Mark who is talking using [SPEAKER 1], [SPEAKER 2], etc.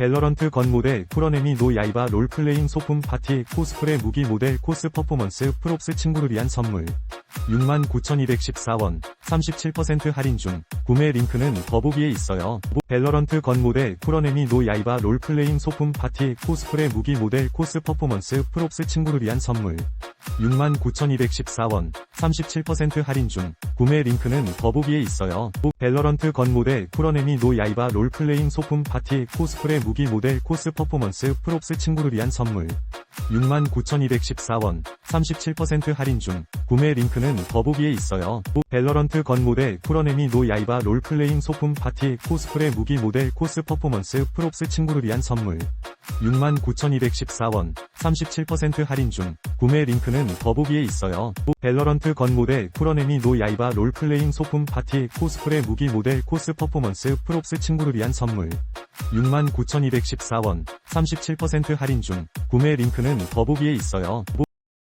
[SPEAKER 1] 벨러런트 건 모델 프로네미 노 야이바 롤플레잉 소품 파티 코스프레 무기 모델 코스 퍼포먼스 프롭스 친구를 위한 선물. 69,214원 37% 할인 중. 구매 링크는 더보기에 있어요. 벨러런트 건 모델 프로네미 노 야이바 롤플레잉 소품 파티 코스프레 무기 모델 코스 퍼포먼스 프롭스 친구를 위한 선물. 69,214원 37% 할인 중 구매 링크는 더보기에 있어요. 벨러런트 건 모델 프로네미 노 야이바 롤플레잉 소품 파티 코스프레 무기 모델 코스 퍼포먼스 프롭스 친구를 위한 선물 69,214원 37% 할인 중 구매 링크는 더보기에 있어요. 벨러런트 건 모델 프로네미 노 야이바 롤플레잉 소품 파티 코스프레 무기 모델 코스 퍼포먼스 프롭스 친구를 위한 선물 69,214원 37% 할인 중 구매 링크는 더보기에 있어요. 벨러런트 건 모델 프로네미 노 야이바 롤플레잉 소품 파티 코스프레 무기 모델 코스 퍼포먼스 프롭스 친구를 위한 선물 69,214원 37% 할인 중 구매 링크는 더보기에 있어요.